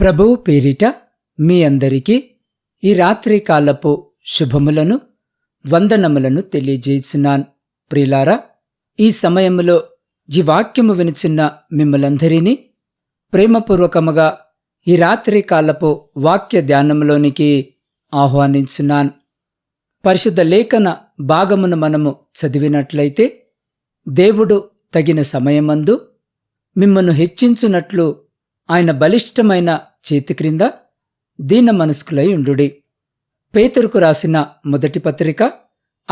ప్రభువు పేరిట మీ అందరికీ ఈ రాత్రి కాలపు శుభములను వందనములను తెలియజేస్తున్నాను. ప్రిలారా ఈ సమయములో ఈ వాక్యము వినిచిన్న మిమ్మలందరినీ ప్రేమపూర్వకముగా ఈ రాత్రి కాలపు వాక్య ధ్యానంలోనికి ఆహ్వానించున్నాను. పరిశుద్ధ లేఖన భాగమును మనము చదివినట్లయితే దేవుడు తగిన సమయమందు మిమ్మను హెచ్చించునట్లు ఆయన బలిష్టమైన చేతి క్రింద దీన మనస్కులై ఉండుడి. పేతురుకు రాసిన మొదటి పత్రిక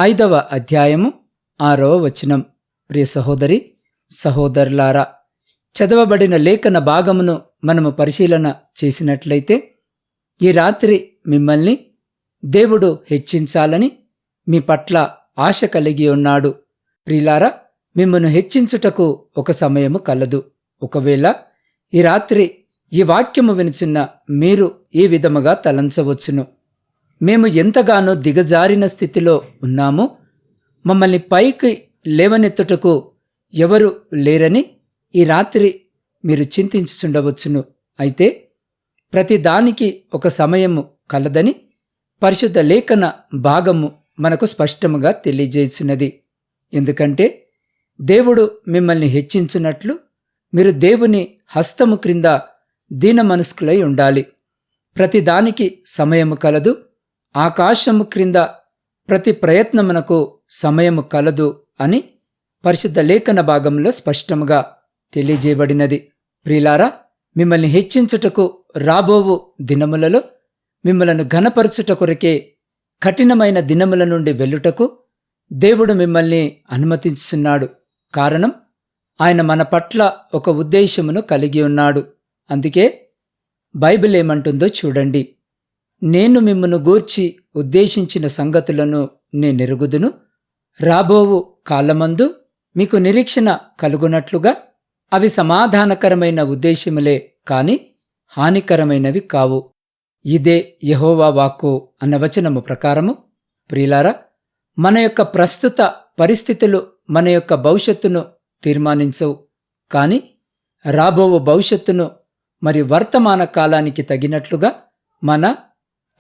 ఐదవ అధ్యాయము ఆరవ వచనం. ప్రియ సహోదరి సహోదరులారా చదవబడిన లేఖన భాగమును మనము పరిశీలన చేసినట్లయితే ఈ రాత్రి మిమ్మల్ని దేవుడు హెచ్చించాలని మీ పట్ల ఆశ కలిగి ఉన్నాడు. ప్రిలారా మిమ్మను హెచ్చించుటకు ఒక సమయము కలదు. ఒకవేళ ఈ రాత్రి ఈ వాక్యము వినిచిన మీరు ఈ విధముగా తలంచవచ్చును. మేము ఎంతగానో దిగజారిన స్థితిలో ఉన్నాము. మమ్మల్ని పైకి లేవనెత్తుటకు ఎవరు లేరని ఈ రాత్రి మీరు చింతించుచుండవచ్చును. అయితే ప్రతిదానికి ఒక సమయము కలదని పరిశుద్ధ లేఖన భాగము మనకు స్పష్టముగా తెలియజేసినది. ఎందుకంటే దేవుడు మిమ్మల్ని హెచ్చించున్నట్లు మీరు దేవుని హస్తము క్రింద దీన మనస్కులై ఉండాలి ప్రతిదానికి సమయము కలదు. ఆకాశము క్రింద ప్రతి ప్రయత్నమునకు సమయము కలదు అని పరిశుద్ధ లేఖన భాగంలో స్పష్టముగా తెలియజేయబడినది. ప్రిలారా మిమ్మల్ని హెచ్చించుటకు రాబోవు దినములలో మిమ్మలను ఘనపరచుట కొరకే కఠినమైన దినముల నుండి వెళ్ళుటకు దేవుడు మిమ్మల్ని అనుమతిస్తున్నాడు కారణం ఆయన మన పట్ల ఒక ఉద్దేశమును కలిగి ఉన్నాడు. అందుకే బైబిల్ ఏమంటుందో చూడండి. నేను మిమ్మను గూర్చి ఉద్దేశించిన సంగతులను నేనెరుగుదును రాబోవు కాలమందు మీకు నిరీక్షణ కలుగునట్లుగా అవి సమాధానకరమైన ఉద్దేశములే కాని హానికరమైనవి కావు. ఇదే యహోవా వాక్కు అన్న వచనము ప్రకారము. ప్రియులారా మన యొక్క ప్రస్తుత పరిస్థితులు మన యొక్క భవిష్యత్తును తీర్మానించవు. కాని రాబోవు భవిష్యత్తును మరి వర్తమాన కాలానికి తగినట్లుగా మన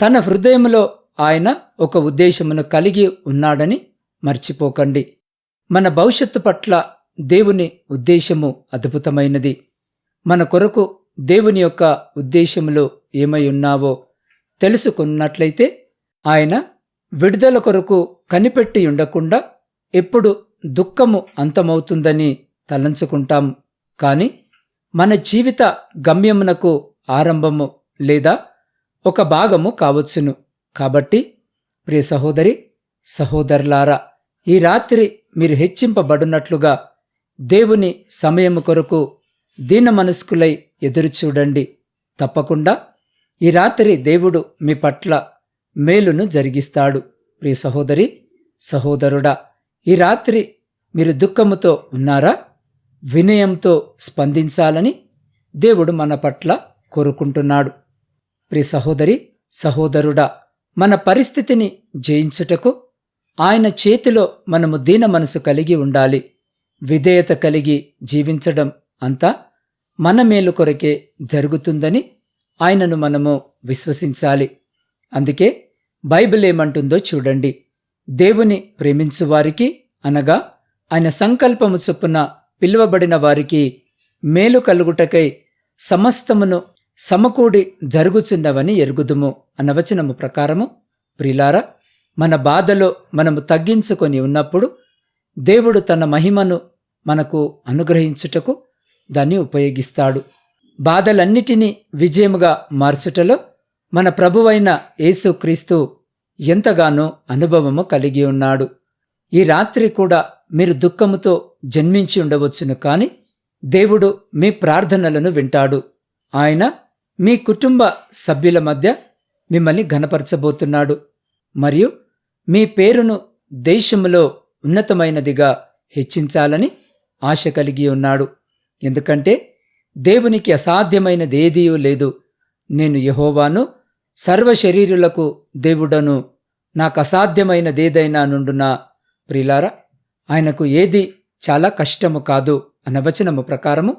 తన హృదయంలో ఆయన ఒక ఉద్దేశమును కలిగి ఉన్నాడని మర్చిపోకండి. మన భవిష్యత్తు పట్ల దేవుని ఉద్దేశము అద్భుతమైనది. మన కొరకు దేవుని యొక్క ఉద్దేశములో ఏమై ఉన్నావో తెలుసుకున్నట్లయితే ఆయన విడుదల కొరకు కనిపెట్టి ఉండకుండా ఎప్పుడు దుఃఖము అంతమవుతుందని తలంచుకుంటాం. కాని మన జీవిత గమ్యమునకు ఆరంభము లేదా ఒక భాగము కావచ్చును. కాబట్టి ప్రియ సహోదరి సహోదరులారా ఈ రాత్రి మీరు హెచ్చింపబడినట్లుగా దేవుని సమయము కొరకు దీన మనస్కులై ఎదురుచూడండి తప్పకుండా ఈ రాత్రి దేవుడు మీ పట్ల మేలును జరిగిస్తాడు. ప్రియ సహోదరి సహోదరుడా ఈ రాత్రి మీరు దుఃఖముతో ఉన్నారా? వినయంతో స్పందించాలని దేవుడు మన పట్ల కోరుకుంటున్నాడు. ప్రి సహోదరి సహోదరుడా మన పరిస్థితిని జయించుటకు ఆయన చేతిలో మనము దీన మనసు కలిగి ఉండాలి. విధేయత కలిగి జీవించడం అంతా మన మేలు కొరకే జరుగుతుందని ఆయనను మనము విశ్వసించాలి. అందుకే బైబిల్ ఏమంటుందో చూడండి. దేవుని ప్రేమించువారికి అనగా ఆయన సంకల్పము చొప్పున పిలువబడిన వారికి మేలు కలుగుటకై సమస్తమును సమకూడి జరుగుచున్నవని ఎరుగుదుము అనవచనము ప్రకారము. ప్రిలారా మన బాధలో మనము తగ్గించుకొని ఉన్నప్పుడు దేవుడు తన మహిమను మనకు అనుగ్రహించుటకు దాన్ని ఉపయోగిస్తాడు. బాధలన్నిటినీ విజయముగా మార్చుటలో మన ప్రభువైన యేసుక్రీస్తు ఎంతగానో అనుభవము కలిగి ఉన్నాడు. ఈ రాత్రి కూడా మీరు దుఃఖముతో జన్మించి ఉండవచ్చును కాని దేవుడు మీ ప్రార్థనలను వింటాడు. ఆయన మీ కుటుంబ సభ్యుల మధ్య మిమ్మల్ని ఘనపరచబోతున్నాడు. మరియు మీ పేరును దేశములో ఉన్నతమైనదిగా హెచ్చించాలని ఆశ కలిగి ఉన్నాడు. ఎందుకంటే దేవునికి అసాధ్యమైనదేదీ లేదు. నేను యహోవాను సర్వశరీరులకు దేవుడను నాకు అసాధ్యమైనదేదైనా నుండునా? ప్రిలారా ఆయనకు ఏది చాలా కష్టము కాదు అన్న వచనము ప్రకారము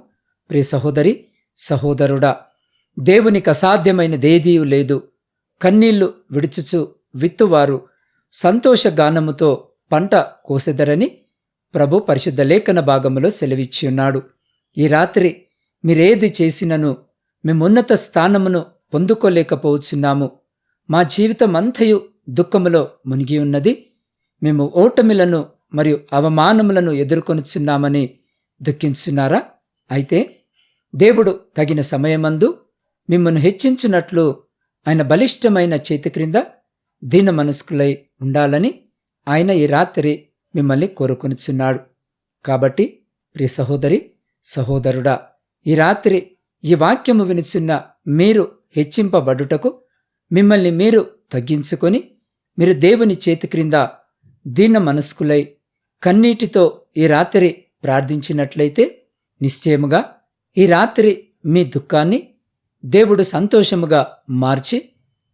ప్రియ సహోదరి సహోదరుడా దేవునికి అసాధ్యమైనదేదీ లేదు. కన్నీళ్ళు విడుచుచు విత్తువారు సంతోషగానముతో పంట కోసెదరని ప్రభు పరిశుద్ధ లేఖన భాగములో సెలవిచ్చి ఉన్నాడు ఈ రాత్రి మీరేది చేసినను మేమున్నత స్థానమును పొందుకోలేకపోవచ్చున్నాము మా జీవితం అంతయు దుఃఖములో మునిగి ఉన్నది. మేము ఓటమిలను మరియు అవమానములను ఎదుర్కొనుచున్నామని దుఃఖించున్నారా? అయితే దేవుడు తగిన సమయమందు మిమ్మల్ని హెచ్చించినట్లు ఆయన బలిష్టమైన చేతి క్రింద దీన మనస్కులై ఉండాలని ఆయన ఈ రాత్రి మిమ్మల్ని కోరుకొనిచున్నాడు. కాబట్టి ప్రియ సహోదరి సహోదరుడా ఈ రాత్రి ఈ వాక్యము వినిచున్న మీరు హెచ్చింపబడుటకు మిమ్మల్ని మీరు తగ్గించుకొని మీరు దేవుని చేతి క్రింద దీన మనస్కులై కన్నీటితో ఈ రాత్రి ప్రార్థించినట్లయితే నిశ్చయముగా ఈ రాత్రి మీ దుఃఖాన్ని దేవుడు సంతోషముగా మార్చి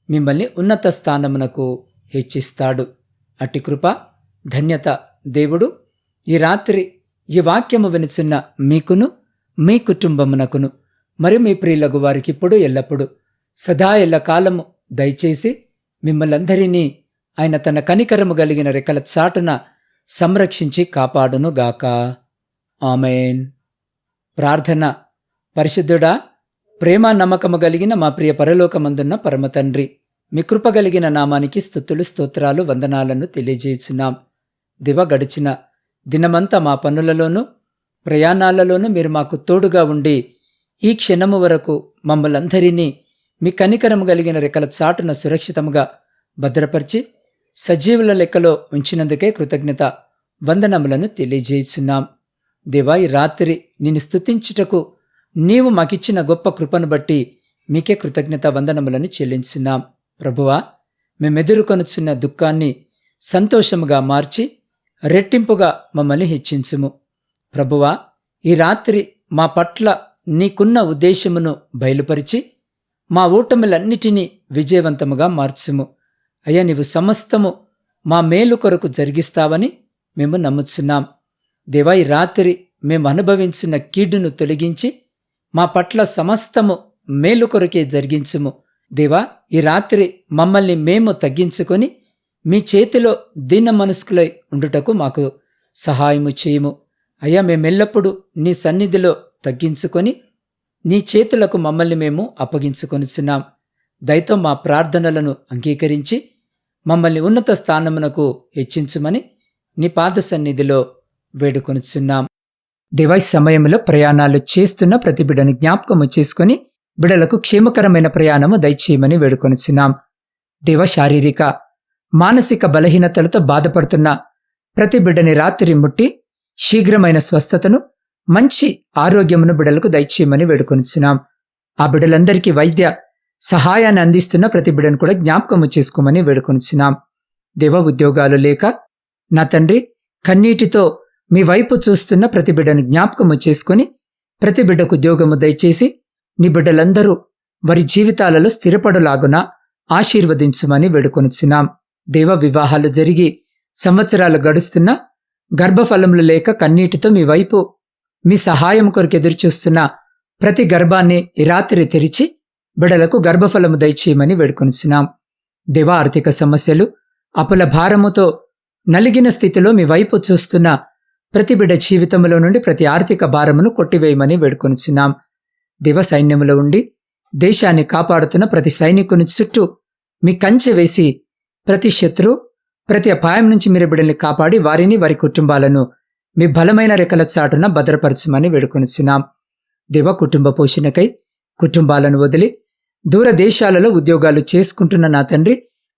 మిమ్మల్ని ఉన్నత స్థానమునకు హెచ్చిస్తాడు. అట్టి కృప ధన్యత దేవుడు ఈ రాత్రి ఈ వాక్యము వినుచున్న మీకును మీ కుటుంబమునకును మరి మీ ప్రియులకు వారికిప్పుడు ఎల్లప్పుడూ సదా ఎల్లకాలము దయచేసి మిమ్మల్ందరినీ ఆయన తన కనికరము కలిగిన రెక్కల చాటున సంరక్షించి కాపాడును గాక ఆమెన్. ప్రార్థన. పరిశుద్ధుడా ప్రేమ నమ్మకము కలిగిన మా ప్రియ పరలోకమందున్న పరమతండ్రి మీ కృప కలిగిన నామానికి స్థుతులు స్తోత్రాలు వందనాలను తెలియజేస్తున్నాం దివ గడిచిన దినమంతా మా పనులలోనూ ప్రయాణాలలోనూ మీరు మాకు తోడుగా ఉండి ఈ క్షణము వరకు మమ్మలందరినీ మీ కనికరము కలిగిన రెక్కల చాటున సురక్షితముగా భద్రపరిచి సజీవుల లెక్కలో ఉంచినందుకే కృతజ్ఞత వందనములను తెలియజేయుచున్నాం. దేవా ఈ రాత్రి నిన్ను స్తుతించుటకు నీవు మాకిచ్చిన గొప్ప కృపను బట్టి మీకే కృతజ్ఞత వందనములను చెల్లించున్నాం. ప్రభువా మేమెదురుకొనుచున్న దుఃఖాన్ని సంతోషముగా మార్చి రెట్టింపుగా మమ్మల్ని హెచ్చించుము. ప్రభువా ఈ రాత్రి మా పట్ల నీకున్న ఉద్దేశమును బయలుపరిచి మా ఓటములన్నిటినీ విజయవంతముగా మార్చుము. అయ్యా నీవు సమస్తము మా మేలు కొరకు జరిగిస్తావని మేము నమ్ముచున్నాం. దేవా ఈ రాత్రి మేము అనుభవించిన కీడును తొలగించి మా పట్ల సమస్తము మేలు కొరకే జరిగించుము. దేవా ఈ రాత్రి మమ్మల్ని మేము తగ్గించుకొని మీ చేతిలో దీన మనస్కులై ఉండుటకు మాకు సహాయము చేయము. అయ్యా మేమెల్లప్పుడూ నీ సన్నిధిలో తగ్గించుకొని నీ చేతులకు మమ్మల్ని మేము అప్పగించుకొనిచున్నాం దయతో మా ప్రార్థనలను అంగీకరించి మమ్మల్ని ఉన్నత స్థానమునకు హెచ్చించుమని నీ పాద సన్నిధిలో వేడుకొనిచున్నాం దివైస్ సమయంలో ప్రయాణాలు చేస్తున్న ప్రతి బిడ్డను జ్ఞాపకము చేసుకుని బిడలకు క్షేమకరమైన ప్రయాణము దయచేయమని వేడుకొనిచున్నాం దేవ శారీరక మానసిక బలహీనతలతో బాధపడుతున్న ప్రతి బిడ్డని రాత్రి ముట్టి శీఘ్రమైన స్వస్థతను మంచి ఆరోగ్యమును బిడలకు దయచేయమని వేడుకొనిచున్నాం. ఆ బిడలందరికీ వైద్య సహాయాన్ని అందిస్తున్న ప్రతి బిడను కూడా జ్ఞాపకము చేసుకోమని వేడుకొనిచున్నాం. దేవ ఉద్యోగాలు లేక నా తండ్రి కన్నీటితో మీ వైపు చూస్తున్న ప్రతి బిడ్డను జ్ఞాపకము చేసుకుని ప్రతి బిడ్డకు ఉద్యోగము దయచేసి నీ బిడ్డలందరూ వారి జీవితాలలో స్థిరపడులాగున ఆశీర్వదించుమని వేడుకొనిచున్నాం. దేవ వివాహాలు జరిగి సంవత్సరాలు గడుస్తున్నా గర్భఫలములు లేక కన్నీటితో మీ వైపు మీ సహాయం కొరకు ఎదురుచూస్తున్న ప్రతి గర్భాన్ని రాత్రి తెరిచి బిడలకు గర్భఫలము దయచేయమని వేడుకొనిచున్నాం. దివా ఆర్థిక సమస్యలు అపుల భారముతో నలిగిన స్థితిలో మీ వైపు చూస్తున్న ప్రతి బిడ జీవితంలో నుండి ప్రతి ఆర్థిక భారమును కొట్టివేయమని వేడుకొనిచున్నాం. దివ సైన్యములో ఉండి దేశాన్ని కాపాడుతున్న ప్రతి సైనికుని చుట్టూ మీ కంచె వేసి ప్రతి శత్రు ప్రతి అపాయం నుంచి మీరు బిడ్డల్ని కాపాడి వారిని వారి కుటుంబాలను మీ బలమైన రెక్కల చాటున భద్రపరచమని వేడుకొనిచ్చినాం దివ కుటుంబ పోషణకై కుటుంబాలను వదిలి దూరదేశాలలో ఉద్యోగాలు చేసుకుంటున్న నా తండ్రి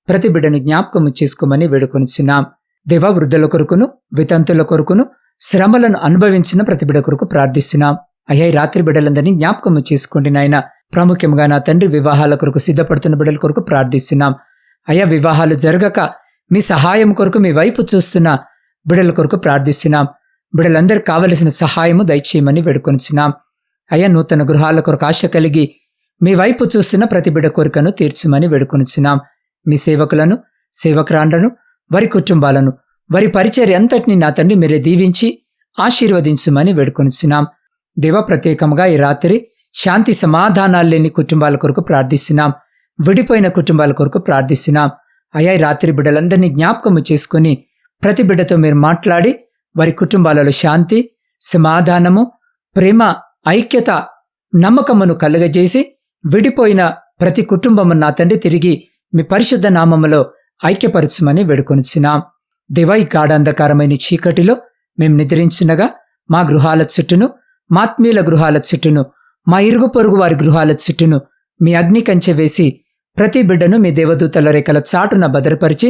ప్రతి బిడ్డను జ్ఞాపకము చేసుకోమని వేడుకొనిచ్చినాం దేవ వృద్ధుల కొరకును వితంతుల కొరకును శ్రమలను అనుభవించిన ప్రతి బిడ్డ కొరకు ప్రార్థిస్తున్నాం. అయ్యా రాత్రి బిడ్డలందరినీ జ్ఞాపకము చేసుకోండి నాయన. ప్రాముఖ్యంగా నా తండ్రి వివాహాల కొరకు సిద్ధపడుతున్న బిడ్డల కొరకు ప్రార్థిస్తున్నాం. అయ్యా వివాహాలు జరగక మీ సహాయం కొరకు మీ వైపు చూస్తున్న బిడ్డల కొరకు ప్రార్థిస్తున్నాం. బిడలందరూ కావలసిన సహాయము దయచేయమని వేడుకొనిచున్నాం. అయ్యా నూతన గృహాల కొరకు ఆశ కలిగి మీ వైపు చూస్తున్న ప్రతి బిడ కోరికను తీర్చుమని వేడుకొనిచున్నాం. మీ సేవకులను సేవకురాండ్లను వారి కుటుంబాలను వారి పరిచర్య అంతటిని నా తండ్రి మీరే దీవించి ఆశీర్వదించుమని వేడుకొనిచున్నాం. దేవ ప్రత్యేకంగా ఈ రాత్రి శాంతి సమాధానాలు లేని కుటుంబాల కొరకు ప్రార్థిస్తున్నాం. విడిపోయిన కుటుంబాల కొరకు ప్రార్థిస్తున్నాం. అయ్యా ఈ రాత్రి బిడ్డలందరినీ జ్ఞాపకము చేసుకుని ప్రతి బిడ్డతో మీరు మాట్లాడి వారి కుటుంబాలలో శాంతి సమాధానము ప్రేమ ఐక్యత నమ్మకమును కలుగజేసి విడిపోయిన ప్రతి కుటుంబము నా తండ్రి తిరిగి మీ పరిశుద్ధ నామములో ఐక్యపరచుమని వేడుకొనిచున్నాం. దేవా ఈ గాఢాంధకారమైన చీకటిలో మేము నిద్రించినగా మా గృహాల చుట్టూను మాత్మీయుల గృహాల చుట్టూను మా ఇరుగు పొరుగు వారి గృహాల చుట్టూను మీ అగ్ని కంచె వేసి ప్రతి బిడ్డను మీ దేవదూతల రేఖల చాటున భద్రపరిచి